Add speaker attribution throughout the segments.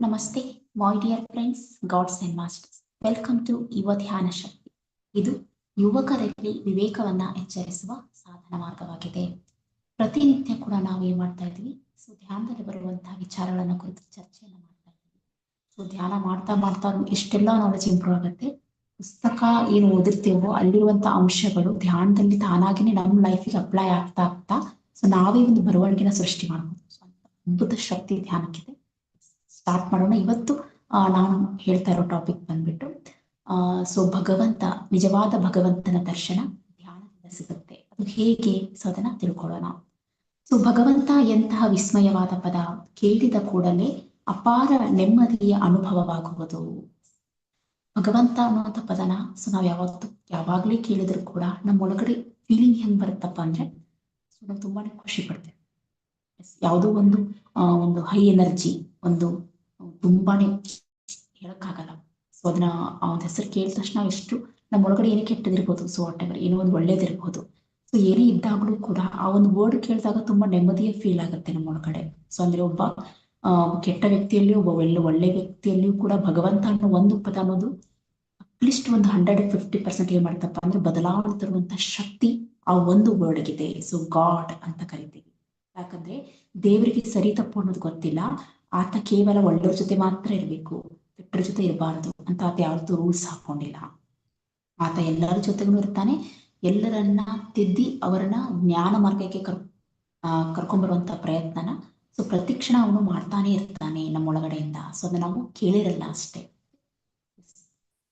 Speaker 1: ನಮಸ್ತೆ my dear friends gods and masters welcome to Yuva Dhyana Shakti ಇದು ಯುವಕರಲ್ಲಿ ವಿವೇಕವನ್ನ ಎಚ್ಚರಿಸುವ ಸಾಧನ ಮಾರ್ಗವಾಗಿದೆ. ಪ್ರತಿನಿತ್ಯ ಕೂಡ ನಾವು ಏನ್ ಮಾಡ್ತಾ ಇದ್ವಿ ಸೊ ಧ್ಯಾನದಲ್ಲಿ ಬರುವಂತಹ ವಿಚಾರಗಳನ್ನ ಕುರಿತು ಚರ್ಚೆಯನ್ನ ಮಾಡ್ತಾ ಇದ್ವಿ ಸೊ ಧ್ಯಾನ ಮಾಡ್ತಾ ಮಾಡ್ತಾ ಎಷ್ಟೆಲ್ಲ ನಾಲೆಜ್ ಇಂಪ್ರೂವ್ ಆಗುತ್ತೆ. ಪುಸ್ತಕ ಏನು ಓದಿರ್ತೀವೋ ಅಲ್ಲಿರುವಂತಹ ಅಂಶಗಳು ಧ್ಯಾನದಲ್ಲಿ ತಾನಾಗಿನೇ ನಮ್ಮ ಲೈಫಿಗೆ ಅಪ್ಲೈ ಆಗ್ತಾ ಆಗ್ತಾ ಸೊ ನಾವೇ ಒಂದು ಬರವಣಿಗೆನ ಸೃಷ್ಟಿ ಮಾಡಬಹುದು ಅದ್ಭುತ ಶಕ್ತಿ ಧ್ಯಾನಕ್ಕಿದೆ. ಸ್ಟಾರ್ಟ್ ಮಾಡೋಣ. ಇವತ್ತು ನಾನು ಹೇಳ್ತಾ ಇರೋ ಟಾಪಿಕ್ ಬಂದ್ಬಿಟ್ಟು ಸೊ ಭಗವಂತ, ನಿಜವಾದ ಭಗವಂತನ ದರ್ಶನ ಧ್ಯಾನದಿಂದ ಸಿಗುತ್ತೆ. ಅದು ಹೇಗೆ ಸೊ ಅದನ್ನ ತಿಳ್ಕೊಳ್ಳೋಣ. ಸೊ ಭಗವಂತ ಎಂತಹ ವಿಸ್ಮಯವಾದ ಪದ ಕೇಳಿದ ಕೂಡಲೇ ಅಪಾರ ನೆಮ್ಮದಿಯ ಅನುಭವವಾಗುವುದು. ಭಗವಂತ ಅನ್ನುವಂಥ ಪದನ ಸೊ ನಾವು ಯಾವತ್ತು, ಯಾವಾಗ್ಲೇ ಕೇಳಿದ್ರು ಕೂಡ ನಮ್ಮ ಒಳಗಡೆ ಫೀಲಿಂಗ್ ಹೆಂಗ್ ಬರುತ್ತಪ್ಪ ಅಂದ್ರೆ ಸೊ ತುಂಬಾನೇ ಖುಷಿ ಪಡ್ತೇವೆ. ಯಾವುದೋ ಒಂದು ಒಂದು ಹೈ ಎನರ್ಜಿ ಒಂದು ತುಂಬಾನೇ ಹೇಳಕ್ಕಾಗಲ್ಲ. ಸೊ ಅದನ್ನ ಒಂದು ಹೆಸರು ಕೇಳಿದ ತಕ್ಷಣ ಎಷ್ಟು ನಮ್ಮ ಒಳಗಡೆ ಏನೇ ಕೆಟ್ಟದಿರ್ಬೋದು ಸೊ ವಾಟ್ ಎವರ್ ಏನೋ ಒಂದು ಒಳ್ಳೇದಿರ್ಬೋದು. ಸೊ ಏನೇ ಇದ್ದಾಗಲೂ ಕೂಡ ಆ ಒಂದು ವರ್ಡ್ ಕೇಳಿದಾಗ ತುಂಬಾ ನೆಮ್ಮದಿಯ ಫೀಲ್ ಆಗುತ್ತೆ ನಮ್ಮ ಒಳಗಡೆ. ಸೊ ಅಂದ್ರೆ ಒಬ್ಬ ಕೆಟ್ಟ ವ್ಯಕ್ತಿಯಲ್ಲಿ ಒಬ್ಬ ಒಳ್ಳೆ ಒಳ್ಳೆ ವ್ಯಕ್ತಿಯಲ್ಲಿಯೂ ಕೂಡ ಭಗವಂತ ಅನ್ನೋ ಒಂದು ಪದ ಅನ್ನೋದು ಅಟ್ಲೀಸ್ಟ್ ಒಂದು ಹಂಡ್ರೆಡ್ ಫಿಫ್ಟಿ ಪರ್ಸೆಂಟ್ ಏನ್ ಮಾಡ್ತಪ್ಪ ಅಂದ್ರೆ ಬದಲಾವಣೆ ತರುವಂತ ಶಕ್ತಿ ಆ ಒಂದು ವರ್ಡ್ ಇದೆ ಸೊ ಗಾಡ್ ಅಂತ ಕರಿತೀವಿ. ಯಾಕಂದ್ರೆ ದೇವರಿಗೆ ಸರಿ ತಪ್ಪು ಅನ್ನೋದು ಗೊತ್ತಿಲ್ಲ. ಆತ ಕೇವಲ ಒಳ್ಳೆಯವ್ರ ಜೊತೆ ಮಾತ್ರ ಇರಬೇಕು ಕೆಟ್ಟರ ಜೊತೆ ಇರಬಾರ್ದು ಅಂತ ಆತ ಯಾವ್ದು ರೂಲ್ಸ್ ಹಾಕೊಂಡಿಲ್ಲ. ಆತ ಎಲ್ಲರ ಜೊತೆಗೂ ಇರ್ತಾನೆ, ಎಲ್ಲರನ್ನ ತಿದ್ದಿ ಅವರನ್ನ ಜ್ಞಾನ ಮಾರ್ಗಕ್ಕೆ ಕರ್ ಕರ್ಕೊಂಡ್ಬರುವಂತ ಪ್ರಯತ್ನನ ಸೊ ಪ್ರತಿ ಕ್ಷಣ ಅವನು ಮಾಡ್ತಾನೆ ಇರ್ತಾನೆ ನಮ್ಮ ಒಳಗಡೆಯಿಂದ ಸೊ ಅದನ್ನ ನಾವು ಕೇಳಿರಲ್ಲ ಅಷ್ಟೇ.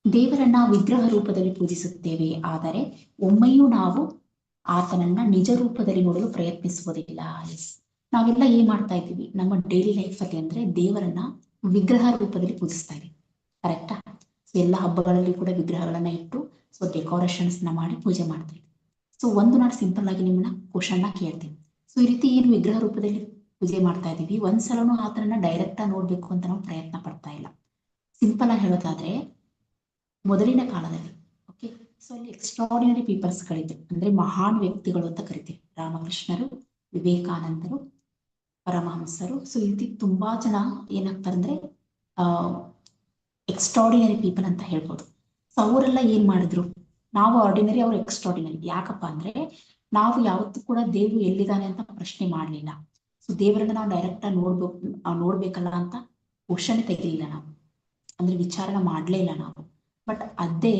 Speaker 1: ದೇವರನ್ನ ವಿಗ್ರಹ ರೂಪದಲ್ಲಿ ಪೂಜಿಸುತ್ತೇವೆ, ಆದರೆ ಒಮ್ಮೆಯೂ ನಾವು ಆತನನ್ನ ನಿಜ ರೂಪದಲ್ಲಿ ನೋಡಲು ಪ್ರಯತ್ನಿಸುವುದಿಲ್ಲ. ನಾವೆಲ್ಲ ಏನ್ ಮಾಡ್ತಾ ಇದ್ದೀವಿ? ನಮ್ಮ ಡೈಲಿ ಲೈಫ್ ಅಲ್ಲಿ ಅಂದ್ರೆ ದೇವರನ್ನ ವಿಗ್ರಹ ರೂಪದಲ್ಲಿ ಪೂಜಿಸ್ತಾ ಇದೀವಿ ಕರೆಕ್ಟಾ ಎಲ್ಲ ಹಬ್ಬಗಳಲ್ಲಿ ಕೂಡ ವಿಗ್ರಹಗಳನ್ನ ಇಟ್ಟು ಸೊ ಡೆಕೋರೇಷನ್ಸ್ನ ಮಾಡಿ ಪೂಜೆ ಮಾಡ್ತಾ ಇದ್ವಿ ಸೊ ಒಂದು ನಾಡು ಸಿಂಪಲ್ ಆಗಿ ನಿಮ್ಮನ್ನ ಕ್ವಶನ್ನ ಕೇಳ್ತೀನಿ. ಸೊ ಈ ರೀತಿ ಏನು ವಿಗ್ರಹ ರೂಪದಲ್ಲಿ ಪೂಜೆ ಮಾಡ್ತಾ ಇದೀವಿ ಒಂದ್ಸಲನು ಆತನನ್ನ ಡೈರೆಕ್ಟ್ ಆಗಿ ನೋಡ್ಬೇಕು ಅಂತ ನಾವು ಪ್ರಯತ್ನ ಪಡ್ತಾ ಇಲ್ಲ. ಸಿಂಪಲ್ ಆಗಿ ಹೇಳೋದಾದ್ರೆ, ಮೊದಲಿನ ಕಾಲದಲ್ಲಿ ಓಕೆ ಸೊ ಅಲ್ಲಿ ಎಕ್ಸ್ಟ್ರಾಡಿನರಿ ಪೀಪಲ್ಸ್ ಗಳಿದ್ರು. ಅಂದ್ರೆ ಮಹಾನ್ ವ್ಯಕ್ತಿಗಳು ಅಂತ ಕರಿತೀವಿ. ರಾಮಕೃಷ್ಣರು, ವಿವೇಕಾನಂದರು ಪರಮಹಂಸರು. ಸೊ ರೀತಿ ತುಂಬಾ ಜನ ಏನಾಗ್ತಾರೆ ಅಂದ್ರೆ, ಆ ಎಕ್ಸ್ಟ್ರಾಡಿನರಿ ಪೀಪಲ್ ಅಂತ ಹೇಳ್ಬೋದು. ಸೊ ಅವರೆಲ್ಲ ಏನ್ ಮಾಡಿದ್ರು? ನಾವು ಆರ್ಡಿನರಿ ಅವ್ರು ಎಕ್ಸ್ಟ್ರಾಡಿನರಿ ಯಾಕಪ್ಪ ಅಂದ್ರೆ, ನಾವು ಯಾವತ್ತೂ ಕೂಡ ದೇವ್ರು ಎಲ್ಲಿದ್ದಾನೆ ಅಂತ ಪ್ರಶ್ನೆ ಮಾಡ್ಲಿಲ್ಲ. ಸೊ ದೇವರನ್ನ ನಾವು ಡೈರೆಕ್ಟ್ ಆಗಿ ನೋಡ್ಬೇಕು ನೋಡ್ಬೇಕಲ್ಲ ಅಂತ ಕ್ವಶನ್ ತೆಗಿಲಿಲ್ಲ ನಾವು. ಅಂದ್ರೆ ವಿಚಾರಣೆ ಮಾಡ್ಲೇ ಇಲ್ಲ ನಾವು. ಬಟ್ ಅದೇ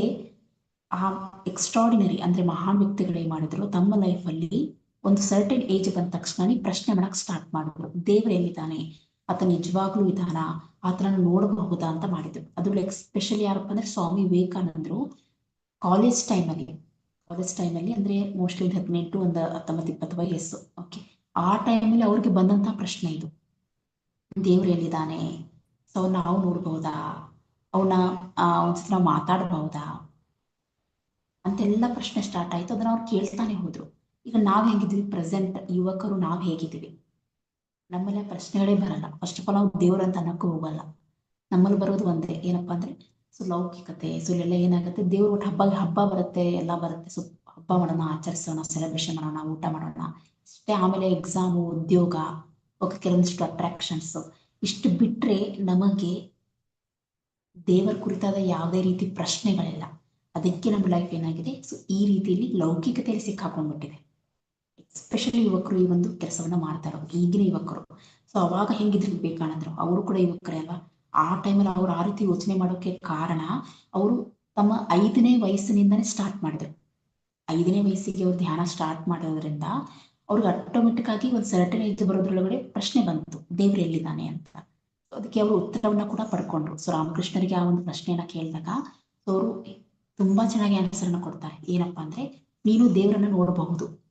Speaker 1: ಆ ಎಕ್ಸ್ಟ್ರಾರ್ಡಿನರಿ ಅಂದ್ರೆ ಮಹಾನ್ ವ್ಯಕ್ತಿಗಳು ಏನ್ ಮಾಡಿದ್ರು, ತಮ್ಮ ಲೈಫ್ ಅಲ್ಲಿ ಒಂದು ಸರ್ಟೆನ್ ಏಜ್ ಬಂದ ತಕ್ಷಣ ಪ್ರಶ್ನೆ ಮಾಡಕ್ ಸ್ಟಾರ್ಟ್ ಮಾಡಿದ್ರು ದೇವ್ರು ಎಲ್ಲಿದ್ದಾನೆ? ಆತ ನಿಜವಾಗ್ಲೂ ಇದಾನ ಆತನ ನೋಡಬಹುದಾ ಅಂತ ಮಾಡಿದ್ರು. ಅದ್ರಲ್ಲಿ ಎಕ್ಸ್ಪೆಷಲಿ ಯಾರಪ್ಪ ಅಂದ್ರೆ ಸ್ವಾಮಿ ವಿವೇಕಾನಂದರು ಕಾಲೇಜ್ ಟೈಮಲ್ಲಿ ಕಾಲೇಜ್ ಟೈಮಲ್ಲಿ ಅಂದ್ರೆ ಮೋಸ್ಟ್ಲಿ ಒಂದು ಹದಿನೆಂಟು ಒಂದು ಹತ್ತೊಂಬತ್ತು ಇಪ್ಪತ್ತು ವಯಸ್ಸು ಓಕೆ ಆ ಟೈಮಲ್ಲಿ ಅವ್ರಿಗೆ ಬಂದಂತ ಪ್ರಶ್ನೆ ಇದು. ದೇವ್ರು ಎಲ್ಲಿದ್ದಾನೆ? ಸೊ ನಾವು ನೋಡ್ಬಹುದಾ? ಅವನ ಒಂದ್ಸತಿ ನಾವು ಮಾತಾಡಬಹುದಾ? ಅಂತೆಲ್ಲ ಪ್ರಶ್ನೆ ಸ್ಟಾರ್ಟ್ ಆಯ್ತು. ಅದನ್ನ ಅವ್ರು ಕೇಳ್ತಾನೆ ಹೋದ್ರು. ಈಗ ನಾವ್ ಹೇಗಿದ್ವಿ ಪ್ರೆಸೆಂಟ್ ಯುವಕರು ನಾವ್ ಹೇಗಿದ್ದೀವಿ? ನಮ್ಮಲ್ಲ ಪ್ರಶ್ನೆಗಳೇ ಬರಲ್ಲ. ಫಸ್ಟ್ ಆಫ್ ಆಲ್ ನಾವು ದೇವ್ರ ಅಂತ ಅನ್ನಕ್ಕೂ ಹೋಗಲ್ಲ. ನಮ್ಮಲ್ಲಿ ಬರೋದು ಒಂದೇ. ಏನಪ್ಪಾ ಅಂದ್ರೆ, ಸೊ ಲೌಕಿಕತೆ, ಸೊ ಇಲ್ಲೆಲ್ಲ ಏನಾಗುತ್ತೆ? ದೇವ್ರ ಒಟ್ಟು ಹಬ್ಬ ಹಬ್ಬ ಬರುತ್ತೆ, ಎಲ್ಲ ಬರುತ್ತೆ. ಸೊ ಹಬ್ಬ ಮಾಡೋಣ, ಆಚರಿಸೋಣ ಸೆಲೆಬ್ರೇಷನ್ ಮಾಡೋಣ, ಊಟ ಮಾಡೋಣ. ಅಷ್ಟೇ ಆಮೇಲೆ ಎಕ್ಸಾಮು ಉದ್ಯೋಗ ಓಕೆ ಕೆಲವೊಂದಿಷ್ಟು ಅಟ್ರಾಕ್ಷನ್ಸ್ ಇಷ್ಟು ಬಿಟ್ರೆ ನಮಗೆ ದೇವರ ಕುರಿತಾದ ಯಾವುದೇ ರೀತಿ ಪ್ರಶ್ನೆಗಳಿಲ್ಲ. ಅದಕ್ಕೆ ನಮ್ಮ ಲೈಫ್ ಏನಾಗಿದೆ? ಸೊ ಈ ರೀತಿಯಲ್ಲಿ ಲೌಕಿಕತೆಯಲ್ಲಿ ಸಿಕ್ಕಾಕೊಂಡ್ಬಿಟ್ಟಿದೆ. ಎಸ್ಪೆಷಲಿ ಯುವಕರು ಈ ಒಂದು ಕೆಲಸವನ್ನ ಮಾಡ್ತಾ ಇರೋದು ಈಗಿನ ಯುವಕರು. ಸೊ ಅವಾಗ ಹೆಂಗಿದ್ರು ವಿವೇಕಾನಂದರು, ಅವರು ಕೂಡ ಯುವಕರೇ ಅಲ್ವಾ? ಆ ಟೈಮಲ್ಲಿ ಅವ್ರು ಆ ರೀತಿ ಯೋಚನೆ ಮಾಡೋಕೆ ಕಾರಣ, ಅವರು ತಮ್ಮ ಐದನೇ ವಯಸ್ಸಿನಿಂದನೇ ಸ್ಟಾರ್ಟ್ ಮಾಡಿದ್ರು. ಐದನೇ ವಯಸ್ಸಿಗೆ ಅವ್ರು ಧ್ಯಾನ ಸ್ಟಾರ್ಟ್ ಮಾಡೋದ್ರಿಂದ ಅವ್ರಿಗೆ ಆಟೋಮೆಟಿಕ್ ಆಗಿ ಒಂದು ಸರ್ಟನ್ ಏಜ್ ಬರೋದ್ರೊಳಗಡೆ ಪ್ರಶ್ನೆ ಬಂತು, ದೇವ್ರು ಎಲ್ಲಿದ್ದಾನೆ ಅಂತ. ಅದಕ್ಕೆ ಅವರು ಉತ್ತರವನ್ನ ಕೂಡ ಪಡ್ಕೊಂಡ್ರು. ಸೊ ರಾಮಕೃಷ್ಣರಿಗೆ ಆ ಒಂದು ಪ್ರಶ್ನೆಯನ್ನ ಕೇಳಿದಾಗ ಅವರು ತುಂಬಾ ಚೆನ್ನಾಗಿ ಆನ್ಸರ್ ಅನ್ನ ಕೊಡ್ತಾರೆ. ಏನಪ್ಪಾ ಅಂದ್ರೆ, ನೀನು ದೇವರನ್ನ ನೋಡಬಹುದು.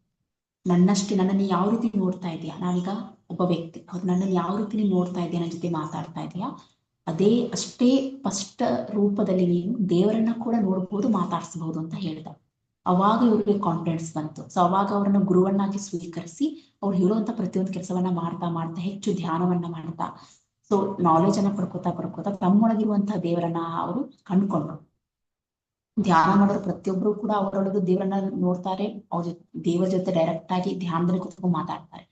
Speaker 1: ನನ್ನಷ್ಟೇ, ನನ್ನನ್ನು ಯಾವ ರೀತಿ ನೋಡ್ತಾ ಇದೆಯಾ? ನಾವೀಗ ಒಬ್ಬ ವ್ಯಕ್ತಿ. ಹೌದು ನನ್ನನ್ನು ಯಾವ ರೀತಿ ನೋಡ್ತಾ ಇದೆಯಾ? ನನ್ನ ಜೊತೆ ಮಾತಾಡ್ತಾ ಇದೆಯಾ? ಅದೇ, ಅಷ್ಟೇ ಸ್ಪಷ್ಟ ರೂಪದಲ್ಲಿ ನೀನು ದೇವರನ್ನ ಕೂಡ ನೋಡ್ಬೋದು ಮಾತಾಡಿಸಬಹುದು ಅಂತ ಹೇಳ್ದ. ಅವಾಗ ಇವ್ರಿಗೆ ಕಾನ್ಫಿಡೆನ್ಸ್ ಬಂತು. ಸೊ ಅವಾಗ ಅವ್ರನ್ನ ಗುರುವನ್ನಾಗಿ ಸ್ವೀಕರಿಸಿ ಅವ್ರು ಹೇಳುವಂತ ಪ್ರತಿಯೊಂದು ಕೆಲಸವನ್ನ ಮಾಡ್ತಾ ಮಾಡ್ತಾ, ಹೆಚ್ಚು ಧ್ಯಾನವನ್ನ ಮಾಡ್ತಾ ಸೊ ನಾಲೆಜ್ ಅನ್ನ ಪಡ್ಕೋತಾ ಪಡ್ಕೋತಾ ತಮ್ಮೊಳಗಿರುವಂತಹ ದೇವರನ್ನ ಅವರು ಕಂಡ್ಕೊಂಡ್ರು. ಧ್ಯಾನ ಮಾಡೋರು ಪ್ರತಿಯೊಬ್ರು ಕೂಡ ಅವರೊಳಗೆ ದೇವರನ್ನ ನೋಡ್ತಾರೆ. ಅವ್ರ ಜೊತೆ, ದೇವರ ಜೊತೆ ಡೈರೆಕ್ಟ್ ಆಗಿ ಧ್ಯಾನದಲ್ಲಿ ಕುತ್ಕೊಂಡು ಮಾತಾಡ್ತಾರೆ.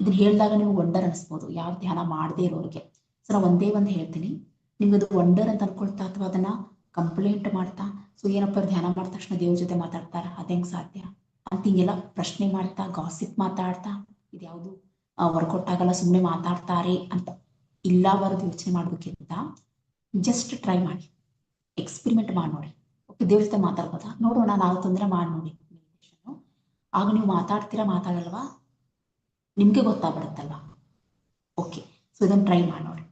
Speaker 1: ಇದನ್ನ ಹೇಳಿದಾಗ ನಿಮ್ಗೆ ವಂಡರ್ ಅನಿಸ್ಬೋದು. ಯಾವ ಧ್ಯಾನ ಮಾಡದೇ ಇರೋರಿಗೆ. ಸೊ ನಾ ಒಂದೇ ಒಂದು ಹೇಳ್ತೀನಿ. ನಿಮ್ಗೆ ಅದು ವಂಡರ್ ಅಂತ ಅನ್ಕೊಳ್ತಾ ಅಥವಾ ಅದನ್ನ ಕಂಪ್ಲೇಂಟ್ ಮಾಡ್ತಾ? ಸೊ ಏನಪ್ಪ ಧ್ಯಾನ ಮಾಡಿದ ತಕ್ಷಣ ದೇವ್ರ ಜೊತೆ ಮಾತಾಡ್ತಾರ? ಅದೇಂಗ್ ಸಾಧ್ಯ? ಅಂತ ಹಿಂಗೆಲ್ಲ ಪ್ರಶ್ನೆ ಮಾಡ್ತಾ ಗಾಸಿಪ್ ಮಾತಾಡ್ತಾ, ಇದ್ಯಾವುದು ವರ್ಕೌಟ್ ಆಗಲ್ಲ ಸುಮ್ಮನೆ ಮಾತಾಡ್ತಾರೆ ಅಂತ ಇಲ್ಲ ಬರೋದು ಯೋಚನೆ ಮಾಡ್ಬೇಕಿಂತ ಜಸ್ಟ್ ಟ್ರೈ ಮಾಡಿ. ಎಕ್ಸ್ಪಿರಿಮೆಂಟ್ ಮಾಡಿ ನೋಡಿ. ದೇವ್ರ ಜೊತೆ ಮಾತಾಡ್ಬೋದಾ? ನೋಡೋಣ ನಾವು ತೊಂದರೆ ಮಾಡಿ ನೋಡಿ. ಆಗ ನೀವು ಮಾತಾಡ್ತೀರಾ, ಮಾತಾಡಲ್ವಾ? ನಿಮ್ಗೆ ಗೊತ್ತಾಗ್ಬಿಡುತ್ತಲ್ವಾ? ಓಕೆ ಸೊ ಇದನ್ನ ಟ್ರೈ ಮಾಡಿ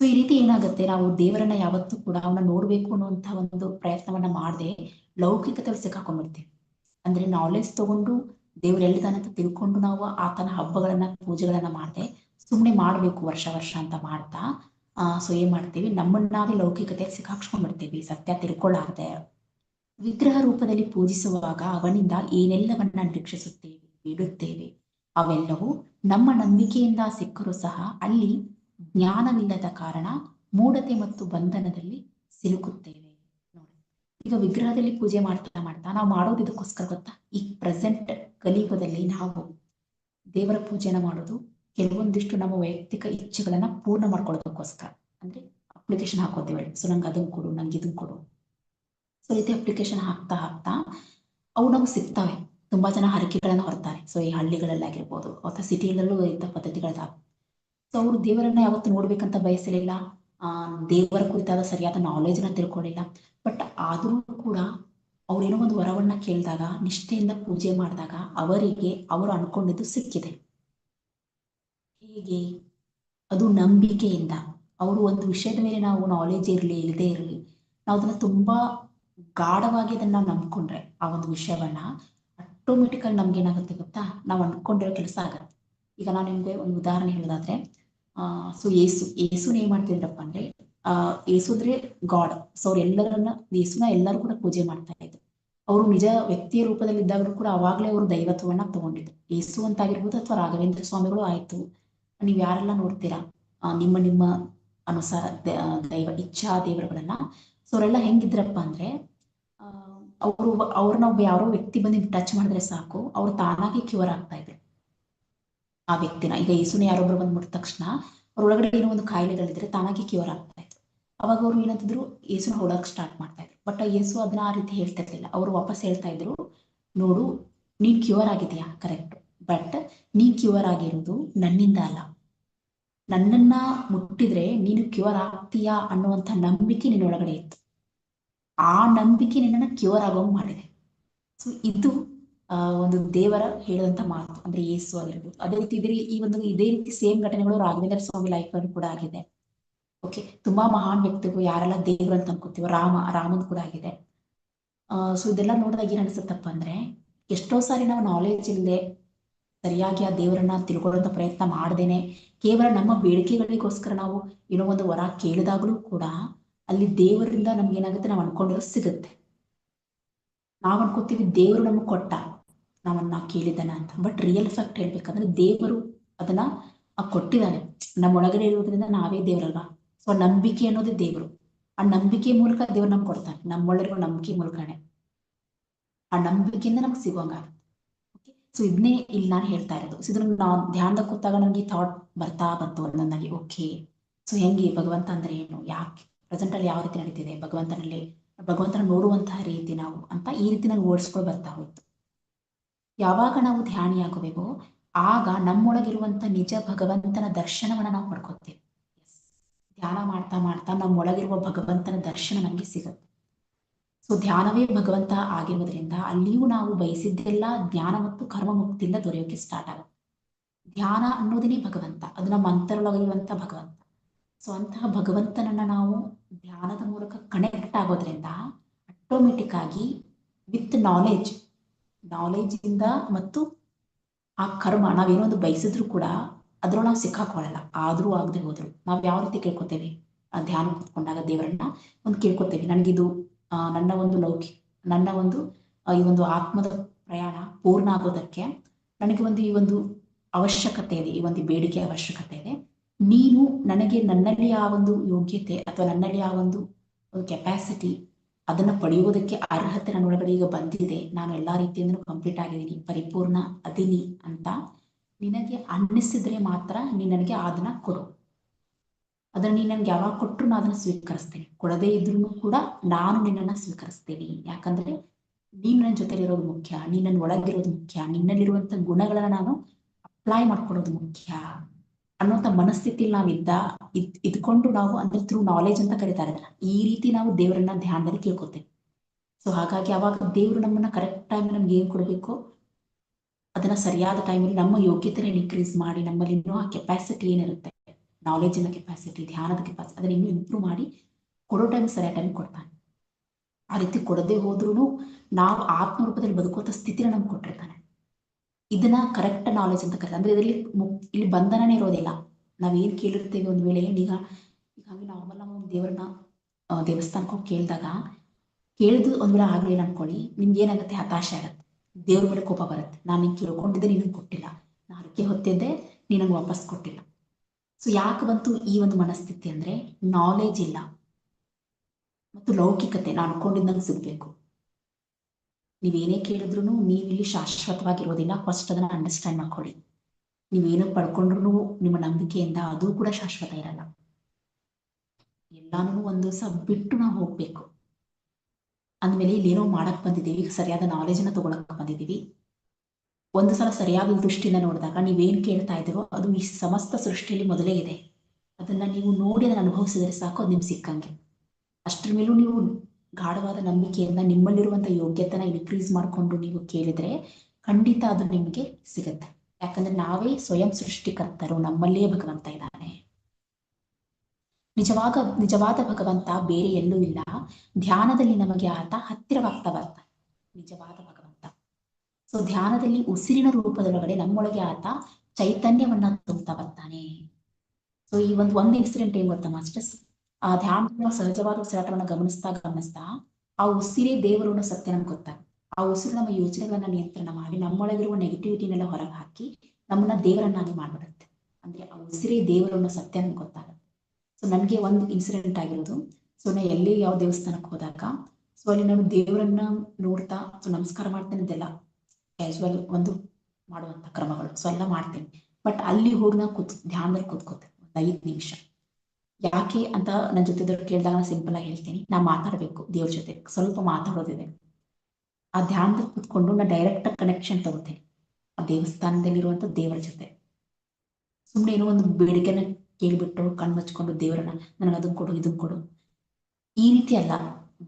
Speaker 1: ಸೊ ಈ ರೀತಿ ಏನಾಗುತ್ತೆ? ನಾವು ದೇವರನ್ನ ಯಾವತ್ತೂ ಕೂಡ ಅವನ್ನ ನೋಡ್ಬೇಕು ಅನ್ನುವಂತ ಒಂದು ಪ್ರಯತ್ನವನ್ನ ಮಾಡದೆ ಲೌಕಿಕತೆ ಸಿಕ್ಕಾಕೊಂಡ್ಬಿಡ್ತೀವಿ. ಅಂದ್ರೆ ನಾಲೆಜ್ ತಗೊಂಡು, ದೇವ್ರು ಎಲ್ಲಿದಾನಂತ ತಿಳ್ಕೊಂಡು ನಾವು ಆತನ ಹಬ್ಬಗಳನ್ನ, ಪೂಜೆಗಳನ್ನ ಮಾಡದೆ ಸುಮ್ಮನೆ ಮಾಡ್ಬೇಕು ವರ್ಷ ವರ್ಷ ಅಂತ ಮಾಡ್ತಾ, ಆ ಸೊ ಏನ್ ಮಾಡ್ತೀವಿ? ನಮ್ಮನ್ನಾಗಿ ಲೌಕಿಕತೆ ಸಿಕ್ಕಾಕ್ಸ್ಕೊಂಡ್ಬಿಡ್ತೀವಿ. ಸತ್ಯ ತಿಳ್ಕೊಳ್ಳಾರ್ದೆ ವಿಗ್ರಹ ರೂಪದಲ್ಲಿ ಪೂಜಿಸುವಾಗ ಅವನಿಂದ ಏನೆಲ್ಲವನ್ನ ನಿರೀಕ್ಷಿಸುತ್ತೇವೆ ಬೇಡುತ್ತೇವೆ ಅವೆಲ್ಲವೂ ನಮ್ಮ ನಂಬಿಕೆಯಿಂದ ಸಿಕ್ಕರೂ ಸಹ ಅಲ್ಲಿ ಜ್ಞಾನವಿಲ್ಲದ ಕಾರಣ ಮೂಢತೆ ಮತ್ತು ಬಂಧನದಲ್ಲಿ ಸಿಲುಕುತ್ತೇವೆ. ಈಗ ವಿಗ್ರಹದಲ್ಲಿ ಪೂಜೆ ಮಾಡ್ತಾ ಮಾಡ್ತಾ ನಾವು ಮಾಡೋದು ಇದಕ್ಕೋಸ್ಕರ ಗೊತ್ತಾ? ಈ ಪ್ರೆಸೆಂಟ್ ಕಲಿಯುಗದಲ್ಲಿ ನಾವು ದೇವರ ಪೂಜೆನ ಮಾಡೋದು, ಕೆಲವೊಂದಿಷ್ಟು ನಮ್ಮ ವೈಯಕ್ತಿಕ ಇಚ್ಛೆಗಳನ್ನ ಪೂರ್ಣ ಮಾಡ್ಕೊಳ್ಳೋದಕ್ಕೋಸ್ಕರ. ಅಂದ್ರೆ ಅಪ್ಲಿಕೇಶನ್ ಹಾಕೋತೀವಿ. ಸೊ ನಂಗೆ ಅದನ್ನ ಕೊಡು, ನಂಗೆ ಇದನ್ನ ಕೊಡು. ರೀತಿ ಅಪ್ಲಿಕೇಶನ್ ಹಾಕ್ತಾ ಹಾಕ್ತಾ ಅವು ನಮ್ಗೆ ಸಿಗ್ತವೆ. ತುಂಬಾ ಜನ ಹರಕೆಗಳನ್ನ ಹೊರ್ತಾರೆ. ಸೊ ಈ ಹಳ್ಳಿಗಳಲ್ಲಾಗಿರ್ಬೋದು ಅಥವಾ ಸಿಟಿಗಳಲ್ಲೂ ಇಂಥ ಪದ್ಧತಿಗಳದ ಸೊ ಅವರು ದೇವರನ್ನ ಯಾವತ್ತು ನೋಡ್ಬೇಕಂತ ಬಯಸಲಿಲ್ಲ. ಆ, ದೇವರ ಕುರಿತಾದ ಸರಿಯಾದ ನಾಲೆಜ್ನ ತಿಳ್ಕೊಳ್ಳಿಲ್ಲ ಬಟ್ ಆದರೂ ಕೂಡ ಅವ್ರೇನೋ ಒಂದು ವರವನ್ನ ಕೇಳಿದಾಗ, ನಿಷ್ಠೆಯಿಂದ ಪೂಜೆ ಮಾಡಿದಾಗ ಅವರಿಗೆ ಅವರು ಅನ್ಕೊಂಡಿದ್ದು ಸಿಕ್ಕಿದೆ. ಹೀಗೆ ಅದು ನಂಬಿಕೆಯಿಂದ, ಅವರು ಒಂದು ವಿಷಯದ ಮೇಲೆ ನಾವು ನಾಲೆಜ್ ಇರಲಿ ಇಲ್ಲದೆ ಇರಲಿ, ನಾವು ಅದನ್ನ ತುಂಬಾ ಗಾಢವಾಗಿ ಅದನ್ನ ನಂಬ್ಕೊಂಡ್ರೆ ಆ ಒಂದು ವಿಷಯವನ್ನ ಆಟೋಮೆಟಿಕಲ್ ನಮ್ಗೆ ಏನಾಗುತ್ತೆ ಗೊತ್ತಾ? ನಾವು ಅನ್ಕೊಂಡಿರೋ ಕೆಲಸ ಆಗತ್ತೆ. ಈಗ ನಾನು ನಿಮ್ಗೆ ಒಂದು ಉದಾಹರಣೆ ಹೇಳೋದಾದ್ರೆ, ಆ, ಸೊ ಏಸು ಏಸುನ ಏನ್ ಮಾಡ್ತಿದ್ರಪ್ಪ ಅಂದ್ರೆ, ಆ ಏಸುದ್ರೆ ಗಾಡ್. ಸೊ ಅವ್ರ ಎಲ್ಲರನ್ನ, ಏಸುನ ಎಲ್ಲರೂ ಕೂಡ ಪೂಜೆ ಮಾಡ್ತಾ ಇದ್ರು. ಅವರು ನಿಜ ವ್ಯಕ್ತಿಯ ರೂಪದಲ್ಲಿ ಇದ್ದಾಗಲೂ ಕೂಡ ಅವಾಗಲೇ ಅವರು ದೈವತ್ವವನ್ನ ತಗೊಂಡಿದ್ರು. ಏಸು ಅಂತ ಆಗಿರ್ಬೋದು ಅಥವಾ ರಾಘವೇಂದ್ರ ಸ್ವಾಮಿಗಳು ಆಯ್ತು. ನೀವು ಯಾರೆಲ್ಲ ನೋಡ್ತೀರಾ? ನಿಮ್ಮ ನಿಮ್ಮ ಅನುಸಾರ ದೈವ ಇಚ್ಛಾ ದೇವರುಗಳನ್ನ ಸೊ ಅವರೆಲ್ಲ ಹೆಂಗಿದ್ರಪ್ಪ ಅಂದ್ರೆ ಅವರು ಅವ್ರನ್ನ ಒಬ್ಬ ಯಾರೋ ವ್ಯಕ್ತಿ ಬಂದು ಟಚ್ ಮಾಡಿದ್ರೆ ಸಾಕು, ಅವ್ರು ತಾನಾಗಿ ಕ್ಯೂರ್ ಆಗ್ತಾ ಇದ್ರು. ಆ ವ್ಯಕ್ತಿನ, ಈಗ ಯೇಸುನ ಯಾರೊಬ್ರು ಬಂದ್ ಮುಟ್ಟ ತಕ್ಷಣ, ಅವ್ರ ಒಳಗಡೆ ಏನೋ ಒಂದು ಕಾಯಿಲೆಗಳಿದ್ರೆ ತಾನಾಗಿ ಕ್ಯೂರ್ ಆಗ್ತಾ ಇತ್ತು ಅವಾಗ ಅವ್ರು ಏನಂತಿದ್ರು, ಯೇಸುನ ಹೊಡಕ್ ಸ್ಟಾರ್ಟ್ ಮಾಡ್ತಾ ಇದ್ರು. ಬಟ್ ಯೇಸು ಅದನ್ನ ಆ ರೀತಿ ಹೇಳ್ತಾ ಇರ್ಲಿಲ್ಲ. ಅವ್ರು ವಾಪಸ್ ಹೇಳ್ತಾ ಇದ್ರು, ನೋಡು, ನೀನ್ ಕ್ಯೂರ್ ಆಗಿದೆಯಾ? ಕರೆಕ್ಟ್ ಬಟ್ ನೀ ಕ್ಯೂರ್ ಆಗಿರೋದು ನನ್ನಿಂದ ಅಲ್ಲ. ನನ್ನನ್ನ ಮುಟ್ಟಿದ್ರೆ ನೀನು ಕ್ಯೂರ್ ಆಗ್ತೀಯಾ ಅನ್ನುವಂಥ ನಂಬಿಕೆ ನಿನ್ನೊಳಗಡೆ ಇತ್ತು. ಆ ನಂಬಿಕೆ ನಿನ್ನನ್ನ ಕ್ಯೂರ್ ಆಗೋಂಗ್ ಮಾಡಿದೆ. ಸೊ ಇದು ಒಂದು ದೇವರ ಹೇಳುವಂತ ಮಾತು. ಅಂದ್ರೆ ಯೇಸು ಆಗಿರ್ಬೋದು. ಅದೇ ರೀತಿ ಇದೇ ಈ ಒಂದು, ಇದೇ ರೀತಿ ಸೇಮ್ ಘಟನೆಗಳು ರಾಘವೇಂದ್ರ ಸ್ವಾಮಿ ಲೈಫ್ ಅಲ್ಲಿ ಕೂಡ ಆಗಿದೆ. ಓಕೆ ತುಂಬಾ ಮಹಾನ್ ವ್ಯಕ್ತಿಗಳು, ಯಾರೆಲ್ಲ ದೇವರು ಅಂತ ಅನ್ಕೋತೀವೋ, ರಾಮ, ರಾಮನ್ ಕೂಡ ಆಗಿದೆ. ಸೊ ಇದೆಲ್ಲ ನೋಡಿದಾಗ ಏನ್ ಅನ್ಸುತ್ತಪ್ಪ ಅಂದ್ರೆ, ಎಷ್ಟೋ ಸಾರಿ ನಾವು ನಾಲೆಜ್ ಇಲ್ಲದೆ ಸರಿಯಾಗಿ ಆ ದೇವರನ್ನ ತಿಳ್ಕೊಳ್ಳೋ ಪ್ರಯತ್ನ ಮಾಡ್ದೇನೆ. ಕೇವಲ ನಮ್ಮ ಬೇಡಿಕೆಗಳಿಗೋಸ್ಕರ ನಾವು ಏನೋ ಒಂದು ವರ ಕೇಳಿದಾಗಲೂ ಕೂಡ ಅಲ್ಲಿ ದೇವರಿಂದ ನಮ್ಗೆ ಏನಾಗುತ್ತೆ ನಾವು ಅನ್ಕೊಂಡಿರೋ ಸಿಗುತ್ತೆ. ನಾವ್ ಅನ್ಕೋತೀವಿ ದೇವರು ನಮ್ಗೆ ಕೊಟ್ಟ, ನಾವನ್ನ ಕೇಳಿದ್ದಾನ ಅಂತ. ಬಟ್ ರಿಯಲ್ ಫ್ಯಾಕ್ಟ್ ಹೇಳ್ಬೇಕಂದ್ರೆ ದೇವರು ಅದನ್ನ ಕೊಟ್ಟಿದ್ದಾನೆ. ನಮ್ಮ ಒಳಗಡೆ ಇರೋದ್ರಿಂದ ನಾವೇ ದೇವರಲ್ವಾ? ಸೊ ನಂಬಿಕೆ ಅನ್ನೋದೇ ದೇವರು. ಆ ನಂಬಿಕೆ ಮೂಲಕ ದೇವ್ರು ನಮ್ಗೆ ಕೊಡ್ತಾನೆ. ನಮ್ಮೊಳಗಿರೋ ನಂಬಿಕೆ ಮೂಲಕನೇ. ಆ ನಂಬಿಕೆಯಿಂದ ನಮ್ಗೆ ಓಕೆ ಸೊ ಇದನ್ನೇ ಇಲ್ಲಿ ನಾನು ಹೇಳ್ತಾ ಇರೋದು. ಸೊ ಇದನ್ನ ನಾವು ಧ್ಯಾನದ ಕೂತಾಗ ನನಗೆ ಥಾಟ್ ಬರ್ತಾ ಬಂತು ನನ್ನಲ್ಲಿ ಓಕೆ ಸೊ ಹೆಂಗೆ ಭಗವಂತ ಅಂದ್ರೆ ಏನು? ಯಾಕೆ? ಪ್ರೆಸೆಂಟ್ ಅಲ್ಲಿ ಯಾವ ರೀತಿ ನಡೀತಿದೆ? ಭಗವಂತನಲ್ಲಿ, ಭಗವಂತನ ನೋಡುವಂತಹ ರೀತಿ ನಾವು ಅಂತ ಈ ರೀತಿ ನಂಗೆ ಓಡಿಸ್ಕೊಂಡು ಬರ್ತಾ ಹೋಯ್ತು. ಯಾವಾಗ ನಾವು ಧ್ಯಾನಿಯಾಗಬೇಕು ಆಗ ನಮ್ಮೊಳಗಿರುವಂತ ನಿಜ ಭಗವಂತನ ದರ್ಶನವನ್ನ ನಾವು ಪಡ್ಕೋತೇವೆ. ಧ್ಯಾನ ಮಾಡ್ತಾ ಮಾಡ್ತಾ ನಮ್ಮೊಳಗಿರುವ ಭಗವಂತನ ದರ್ಶನ ನಮ್ಗೆ ಸಿಗುತ್ತೆ. ಸೊ ಧ್ಯಾನವೇ ಭಗವಂತ ಆಗಿರೋದ್ರಿಂದ ಅಲ್ಲಿಯೂ ನಾವು ಬಯಸಿದ್ದೆಲ್ಲ ಜ್ಞಾನ ಮತ್ತು ಕರ್ಮ ಮುಕ್ತಿಯಿಂದ ದೊರೆಯೋಕೆ ಸ್ಟಾರ್ಟ್ ಆಗುತ್ತೆ. ಧ್ಯಾನ ಅನ್ನೋದನ್ನೇ ಭಗವಂತ, ಅದು ನಮ್ಮ ಅಂತರೊಳಗಿರುವಂತ ಭಗವಂತ. ಸೊ ಅಂತಹ ಭಗವಂತನನ್ನ ನಾವು ಧ್ಯಾನದ ಮೂಲಕ ಕನೆಕ್ಟ್ ಆಗೋದ್ರಿಂದ ಆಟೋಮೆಟಿಕ್ ಆಗಿ ವಿತ್ ನಾಲೆಜ್ ನಾಲೆಜ್ ಇಂದ ಮತ್ತು ಆ ಕರ್ಮ ನಾವೇನೋ ಒಂದು ಬಯಸಿದ್ರು ಕೂಡ ಅದ್ರೊಳಗೆ ನಾವು ಸಿಕ್ಕಾಕೊಳ್ಳಲ್ಲ, ಆದ್ರೂ ಆಗದೆ ಹೋದ್ರು. ನಾವ್ ಯಾವ ರೀತಿ ಕೇಳ್ಕೊತೇವೆ? ಧ್ಯಾನ ಕೂತ್ಕೊಂಡಾಗ ದೇವರನ್ನ ಒಂದು ಕೇಳ್ಕೊತೇವೆ, ನನಗಿದು ನನ್ನ ಒಂದು ಲೌಕಿ ನನ್ನ ಒಂದು ಈ ಒಂದು ಆತ್ಮದ ಪ್ರಯಾಣ ಪೂರ್ಣ ಆಗೋದಕ್ಕೆ ನನಗೆ ಒಂದು ಈ ಒಂದು ಅವಶ್ಯಕತೆ ಇದೆ, ಈ ಒಂದು ಬೇಡಿಕೆ ಅವಶ್ಯಕತೆ ಇದೆ. ನೀನು ನನಗೆ ನನ್ನಲ್ಲಿ ಆ ಒಂದು ಯೋಗ್ಯತೆ ಅಥವಾ ನನ್ನಲ್ಲಿ ಆ ಒಂದು ಕೆಪಾಸಿಟಿ ಅದನ್ನ ಪಡೆಯುವುದಕ್ಕೆ ಅರ್ಹತೆ ನನ್ನ ಒಳಗಡೆ ಈಗ ಬಂದಿದೆ. ನಾನು ಎಲ್ಲಾ ರೀತಿಯಿಂದ ಕಂಪ್ಲೀಟ್ ಆಗಿದ್ದೀನಿ, ಪರಿಪೂರ್ಣ ಅದೀನಿ ಅಂತ. ನಿನಗೆ ಅನ್ನಿಸಿದ್ರೆ ಮಾತ್ರ ನೀನ್ ನನಗೆ ಅದನ್ನ ಕೊಡು. ಅದನ್ನ ನೀನ್ ನನ್ಗೆ ಯಾವಾಗ ಕೊಟ್ಟರು ನಾನು ಅದನ್ನ ಸ್ವೀಕರಿಸ್ತೇನೆ. ಕೊಡದೇ ಇದ್ರು ಕೂಡ ನಾನು ನಿನ್ನನ್ನ ಸ್ವೀಕರಿಸ್ತೇನೆ. ಯಾಕಂದ್ರೆ ನೀನ್ ನನ್ನ ಜೊತೆ ಇರೋದು ಮುಖ್ಯ, ನೀನ್ ನನ್ನ ಒಳಗಿರೋದು ಮುಖ್ಯ, ನಿನ್ನಲ್ಲಿರುವಂತ ಗುಣಗಳನ್ನ ನಾನು ಅಪ್ಲೈ ಮಾಡ್ಕೊಳ್ಳೋದು ಮುಖ್ಯ ಅನ್ನುವಂತ ಮನಸ್ಥಿತಿಲಿ ನಾವಿದ್ದ, ಇದ್, ಇದ್ಕೊಂಡು ನಾವು ಅಂದ್ರೆ ಥ್ರೂ ನಾಲೆಜ್ ಅಂತ ಕರೀತಾರೆ. ಈ ರೀತಿ ನಾವು ದೇವರನ್ನ ಧ್ಯಾನದಲ್ಲಿ ಕೇಳ್ಕೊತೇವೆ. ಸೊ ಹಾಗಾಗಿ ಅವಾಗ ದೇವರು ನಮ್ಮನ್ನ ಕರೆಕ್ಟ್ ಟೈಮ್ ನಮ್ಗೆ ಏನ್ ಕೊಡ್ಬೇಕು ಅದನ್ನ ಸರಿಯಾದ ಟೈಮಲ್ಲಿ ನಮ್ಮ ಯೋಗ್ಯತೆನ ಇನ್ಕ್ರೀಸ್ ಮಾಡಿ ನಮ್ಮಲ್ಲಿ ಇನ್ನೂ ಆ ಕೆಪಾಸಿಟಿ ಏನಿರುತ್ತೆ ನಾಲೆಜಿನ ಕೆಪಾಸಿಟಿ ಧ್ಯಾನದ ಕೆಪಾಸಿಟಿ ಅದನ್ನ ಇನ್ನೂ ಇಂಪ್ರೂವ್ ಮಾಡಿ ಕೊಡೋ ಟೈಮ್ ಸರಿಯಾದ ಟೈಮ್ ಕೊಡ್ತಾನೆ. ಆ ರೀತಿ ಕೊಡದೆ ಹೋದ್ರೂ ನಾವು ಆತ್ಮರೂಪದಲ್ಲಿ ಬದುಕುವಂತ ಸ್ಥಿತಿನ ನಮ್ಗೆ ಕೊಟ್ಟಿರ್ತಾನೆ. ಇದನ್ನ ಕರೆಕ್ಟ್ ನಾಲೆಜ್ ಅಂತ ಕರೀತಾರೆ. ಅಂದ್ರೆ ಇದರಲ್ಲಿ ಇಲ್ಲಿ ಬಂಧನನೇ ಇರೋದಿಲ್ಲ. ನಾವೇನ್ ಕೇಳಿರ್ತೇವೆ ಒಂದ್ ವೇಳೆ, ಈಗ ಹಂಗೆ ನಾರ್ಮಲ್ ನಾವು ಒಂದು ದೇವರನ್ನ ದೇವಸ್ಥಾನಕ್ಕೆ ಹೋಗಿ ಕೇಳಿದಾಗ, ಕೇಳಿದು ಒಂದ್ ವೇಳೆ ಆಗ್ಲಿಲ್ಲ ಅನ್ಕೊಳ್ಳಿ, ನಿಮ್ಗೆ ಏನಾಗುತ್ತೆ? ಹತಾಶೆ ಆಗುತ್ತೆ. ದೇವ್ರ ಮೇಲೆ ಕೋಪ ಬರುತ್ತೆ. ನಾನು ನಿಂಗೆ ಕೇಳ್ಕೊಂಡಿದ್ದೆ, ನಿನಗೆ ಕೊಟ್ಟಿಲ್ಲ. ನಾನು ಅದಕ್ಕೆ ಹೊತ್ತಿದ್ದೆ, ನೀನಂಗೆ ನಂಗೆ ವಾಪಸ್ ಕೊಟ್ಟಿಲ್ಲ. ಸೊ ಯಾಕೆ ಬಂತು ಈ ಒಂದು ಮನಸ್ಥಿತಿ ಅಂದ್ರೆ ನಾಲೆಜ್ ಇಲ್ಲ. ಮತ್ತು ಲೌಕಿಕತೆ, ನಾನು ಅನ್ಕೊಂಡಿದ್ದಂಗೆ ಸಿಗ್ಬೇಕು. ನೀವೇನೇ ಕೇಳಿದ್ರು ನೀವಿಲ್ಲಿ ಶಾಶ್ವತವಾಗಿರೋದಿಲ್ಲ. ಫಸ್ಟ್ ಅದನ್ನ ಅಂಡರ್ಸ್ಟ್ಯಾಂಡ್ ಮಾಡ್ಕೊಳ್ಳಿ. ನೀವೇನು ಪಡ್ಕೊಂಡ್ರು ನಿಮ್ಮ ನಂಬಿಕೆಯಿಂದ ಅದು ಕೂಡ ಶಾಶ್ವತ ಇರಲ್ಲ. ಎಲ್ಲಾನು ಒಂದು ದಿವಸ ಬಿಟ್ಟು ನಾವು ಹೋಗ್ಬೇಕು. ಅಂದ್ಮೇಲೆ ಇಲ್ಲೇನೋ ಮಾಡಕ್ ಬಂದಿದ್ದೀವಿ. ಸರಿಯಾದ ನಾಲೆಜ್ನ ತಗೊಳಕ್ ಬಂದಿದ್ದೀವಿ. ಒಂದು ಸಲ ಸರಿಯಾದ ದೃಷ್ಟಿಯಿಂದ ನೋಡಿದಾಗ ನೀವೇನ್ ಕೇಳ್ತಾ ಇದ್ದೀರೋ ಅದು ಈ ಸಮಸ್ತ ಸೃಷ್ಟಿಯಲ್ಲಿ ಮೊದಲೇ ಇದೆ. ಅದನ್ನ ನೀವು ನೋಡಿ ಅದನ್ನ ಅನುಭವಿಸಿದ್ರೆ ಸಾಕು, ಅದು ನಿಮ್ಗೆ ಸಿಕ್ಕಂಗೆ. ಅಷ್ಟರ ಮೇಲೂ ನೀವು ಗಾಢವಾದ ನಂಬಿಕೆಯಿಂದ ನಿಮ್ಮಲ್ಲಿರುವಂತ ಯೋಗ್ಯತೆನ ಇನ್ಕ್ರೀಸ್ ಮಾಡಿಕೊಂಡು ನೀವು ಕೇಳಿದ್ರೆ ಖಂಡಿತ ಅದು ನಿಮಗೆ ಸಿಗುತ್ತೆ. ಯಾಕಂದ್ರೆ ನಾವೇ ಸ್ವಯಂ ಸೃಷ್ಟಿಕರ್ತರು, ನಮ್ಮಲ್ಲಿಯೇ ಭಗವಂತ ಇದ್ದಾನೆ. ನಿಜವಾಗ, ನಿಜವಾದ ಭಗವಂತ ಬೇರೆ ಎಲ್ಲೂ ಇಲ್ಲ. ಧ್ಯಾನದಲ್ಲಿ ನಮಗೆ ಆತ ಹತ್ತಿರವಾಗ್ತಾ ಬರ್ತಾನೆ. ನಿಜವಾದ ಭಗವಂತ. ಸೊ ಧ್ಯಾನದಲ್ಲಿ ಉಸಿರಿನ ರೂಪದೊಳಗಡೆ ನಮ್ಮೊಳಗೆ ಆತ ಚೈತನ್ಯವನ್ನ ತುಂಬ್ತಾ ಬರ್ತಾನೆ. ಸೊ ಈ ಒಂದು ಒಂದು ಇನ್ಸಿಡೆಂಟ್ ಏನ್ ಗೊತ್ತಾ, ಮಾಸ್ಟರ್ಸ್? ಆ ಧ್ಯಾನ ಸಹಜವಾದ ಉಸಿರಾಟವನ್ನ ಗಮನಿಸ್ತಾ ಗಮನಿಸ್ತಾ ಆ ಉಸಿರೇ ದೇವರು ಅನ್ನೋ ಸತ್ಯ ನಮ್ಗೆ ಗೊತ್ತಾಗ ಆ ಉಸಿರು ನಮ್ಮ ಯೋಚನೆಗಳನ್ನ ನಿಯಂತ್ರಣ ಮಾಡಿ ನಮ್ಮೊಳಗಿರುವ ನೆಗೆಟಿವಿಟಿನೆಲ್ಲ ಹೊರಗೆ ಹಾಕಿ ನಮ್ಮನ್ನ ದೇವರನ್ನಾಗಿ ಮಾಡ್ಬಿಡುತ್ತೆ. ಅಂದ್ರೆ ಆ ಉಸಿರೇ ದೇವರು ಅನ್ನೋ ಸತ್ಯ ನಮ್ಗೆ ಗೊತ್ತಾಗುತ್ತೆ. ಸೊ ನನಗೆ ಒಂದು ಇನ್ಸಿಡೆಂಟ್ ಆಗಿರೋದು. ಸೊ ನಾ ಎಲ್ಲಿ ಯಾವ ದೇವಸ್ಥಾನಕ್ಕೆ ಹೋದಾಗ, ಸೊ, ಅಲ್ಲಿ ನಾನು ದೇವರನ್ನ ನೋಡ್ತಾ, ಸೊ, ನಮಸ್ಕಾರ ಮಾಡ್ತೇನೆ ಇದೆಲ್ಲ ಕ್ಯಾಶುವಲ್ ಒಂದು ಮಾಡುವಂತ ಕ್ರಮಗಳು. ಸೊ ಎಲ್ಲ ಮಾಡ್ತೇನೆ. ಬಟ್ ಅಲ್ಲಿ ಹೋಗಿ ನಾ ಕೂತ್, ಧ್ಯಾನದಲ್ಲಿ ಕೂತ್ಕೋತೇನೆ. ಒಂದು ಐದು ನಿಮಿಷ. ಯಾಕೆ ಅಂತ ನನ್ನ ಜೊತೆ ಕೇಳಿದಾಗ ನಾ ಸಿಂಪಲ್ ಆಗಿ ಹೇಳ್ತೀನಿ. ನಾ ಮಾತಾಡ್ಬೇಕು ದೇವ್ರ ಜೊತೆ. ಸ್ವಲ್ಪ ಮಾತಾಡೋದಿದೆ. ಆ ಧ್ಯಾನದಲ್ಲಿ ಕೂತ್ಕೊಂಡು ನಾ ಡೈರೆಕ್ಟ್ ಕನೆಕ್ಷನ್ ತಗೋತೀನಿ. ಆ ದೇವಸ್ಥಾನದಲ್ಲಿರುವಂತ ದೇವರ ಜೊತೆ. ಸುಮ್ಮನೆ ಏನೋ ಒಂದು ಬೇಡಿಕೆನ ಕೇಳಿಬಿಟ್ಟು ಕಣ್ಣು ದೇವರನ್ನ ನನಗೆ ಅದನ್ನ ಕೊಡು ಇದನ್ನ ಕೊಡು. ಈ ರೀತಿ ಅಲ್ಲ.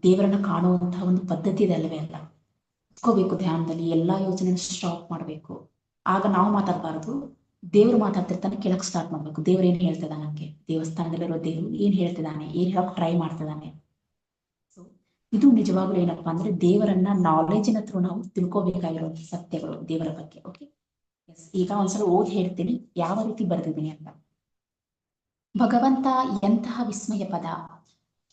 Speaker 1: ದೇವರನ್ನ ಕಾಣುವಂತಹ ಒಂದು ಪದ್ಧತಿ ಇದೆ ಅಲ್ಲವೇ ಅಲ್ಲ. ಕುತ್ಕೋಬೇಕು ಧ್ಯಾನದಲ್ಲಿ, ಎಲ್ಲಾ ಯೋಚನೆ ಸ್ಟಾಪ್ ಮಾಡ್ಬೇಕು. ಆಗ ನಾವು ಮಾತಾಡಬಾರದು. ದೇವ್ರು ಮಾತಾಡ್ತಿರ್ತಾನೆ ಕೆಳಕ್ ಸ್ಟಾರ್ಟ್ ಮಾಡ್ಬೇಕು. ದೇವ್ರು ಏನ್ ಹೇಳ್ತಿದ್ದಾನೆ ನಮ್ಗೆ ದೇವಸ್ಥಾನದಲ್ಲಿರೋ ದೇವ್ರು ಏನ್ ಹೇಳ್ತಿದ್ದಾನೆ ಏನ್ ಹೇಳಕ್ ಟ್ರೈ ಮಾಡ್ತಿದ್ದಾನೆ ಸೊ ಇದು ನಿಜವಾಗ್ಲೂ ಏನಪ್ಪಾ ಅಂದ್ರೆ ದೇವರನ್ನ ನಾಲೆಜಿನ ಹತ್ರ ನಾವು ತಿಳ್ಕೊಬೇಕಾಗಿರೋ ಸತ್ಯಗಳು ದೇವರ ಬಗ್ಗೆ ಓಕೆ ಎಸ್ ಈಗ ಒಂದ್ಸಲ ಓದಿ ಹೇಳ್ತೀನಿ. ಯಾವ ರೀತಿ ಬರೆದಿದ್ದೀನಿ ಅಂತ. ಭಗವಂತ ಎಂತಹ ವಿಸ್ಮಯ ಪದ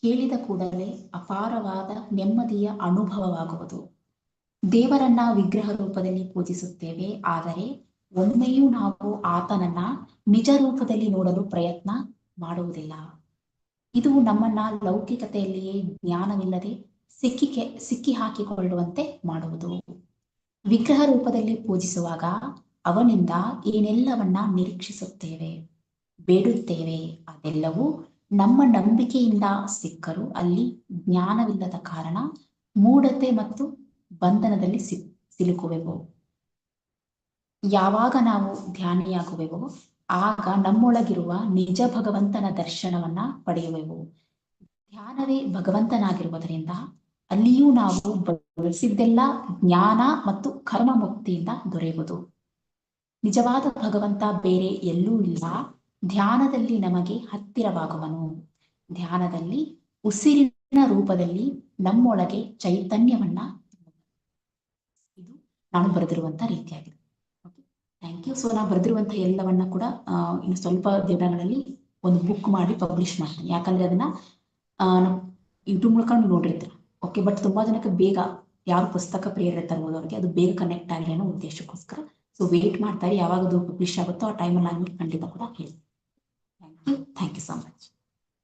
Speaker 1: ಕೇಳಿದ ಕೂಡಲೇ ಅಪಾರವಾದ ನೆಮ್ಮದಿಯ ಅನುಭವವಾಗುವುದು. ದೇವರನ್ನ ವಿಗ್ರಹ ರೂಪದಲ್ಲಿ ಪೂಜಿಸುತ್ತೇವೆ. ಆದರೆ ಒಮ್ಮೆಯೂ ನಾವು ಆತನನ್ನ ನಿಜ ರೂಪದಲ್ಲಿ ನೋಡಲು ಪ್ರಯತ್ನ ಮಾಡುವುದಿಲ್ಲ. ಇದು ನಮ್ಮನ್ನ ಲೌಕಿಕತೆಯಲ್ಲಿಯೇ ಜ್ಞಾನವಿಲ್ಲದೆ ಸಿಕ್ಕಿಕೆ, ಸಿಕ್ಕಿ ಹಾಕಿಕೊಳ್ಳುವಂತೆ ಮಾಡುವುದು. ವಿಗ್ರಹ ರೂಪದಲ್ಲಿ ಪೂಜಿಸುವಾಗ ಅವನಿಂದ ಏನೆಲ್ಲವನ್ನ ನಿರೀಕ್ಷಿಸುತ್ತೇವೆ? ಬೇಡುತ್ತೇವೆ. ಅದೆಲ್ಲವೂ ನಮ್ಮ ನಂಬಿಕೆಯಿಂದ ಸಿಕ್ಕರು. ಅಲ್ಲಿ ಜ್ಞಾನವಿಲ್ಲದ ಕಾರಣ ಮೂಢತೆ ಮತ್ತು ಬಂಧನದಲ್ಲಿ ಸಿ ಸಿಲುಕುವೆವು. ಯಾವಾಗ ನಾವು ಧ್ಯಾನಿಯಾಗುವೆವೋ, ಆಗ ನಮ್ಮೊಳಗಿರುವ ನಿಜ ಭಗವಂತನ ದರ್ಶನವನ್ನ ಪಡೆಯುವೆವು. ಧ್ಯಾನವೇ ಭಗವಂತನಾಗಿರುವುದರಿಂದ ಅಲ್ಲಿಯೂ ನಾವು ಬಳಸಿದ್ದೆಲ್ಲ ಜ್ಞಾನ ಮತ್ತು ಕರ್ಮ ಮುಕ್ತಿಯಿಂದ ದೊರೆಯುವುದು. ನಿಜವಾದ ಭಗವಂತ ಬೇರೆ ಎಲ್ಲೂ ಇಲ್ಲ. ಧ್ಯಾನದಲ್ಲಿ ನಮಗೆ ಹತ್ತಿರವಾಗುವನು. ಧ್ಯಾನದಲ್ಲಿ ಉಸಿರಿನ ರೂಪದಲ್ಲಿ ನಮ್ಮೊಳಗೆ ಚೈತನ್ಯವನ್ನ ನಾನು ಬರೆದಿರುವಂತ ರೀತಿಯಾಗಿದೆ. ಓಕೆ ಥ್ಯಾಂಕ್ ಯು ಸೊ ನಾನು ಬರೆದಿರುವಂತ ಎಲ್ಲವನ್ನ ಕೂಡ ಇನ್ನು ಸ್ವಲ್ಪ ದಿನಗಳಲ್ಲಿ ಒಂದು ಬುಕ್ ಮಾಡಿ ಪಬ್ಲಿಷ್ ಮಾಡ್ತೀನಿ. ಯಾಕಂದ್ರೆ ಅದನ್ನ ಯೂಟ್ಯೂಬ್ ಮೂಲಕ ನೀವು ನೋಡಿರ್ತೀರ. ಓಕೆ ಬಟ್ ತುಂಬಾ ಜನಕ್ಕೆ ಬೇಗ ಯಾರು ಪುಸ್ತಕ ಪ್ರಿಯರಿರ್ತಾರೆ ಓದೋರಿಗೆ ಅದು ಬೇಗ ಕನೆಕ್ಟ್ ಆಗಲಿ ಅನ್ನೋ ಉದ್ದೇಶಕ್ಕೋಸ್ಕರ. ಸೊ ವೇಟ್ ಮಾಡ್ತಾರೆ ಯಾವಾಗ ಅದು ಪಬ್ಲಿಷ್ ಆಗುತ್ತೋ ಆ ಟೈಮಲ್ಲಿ ನಾನು ಖಂಡಿತ ಕೂಡ ಹೇಳಿ thank you thank you so much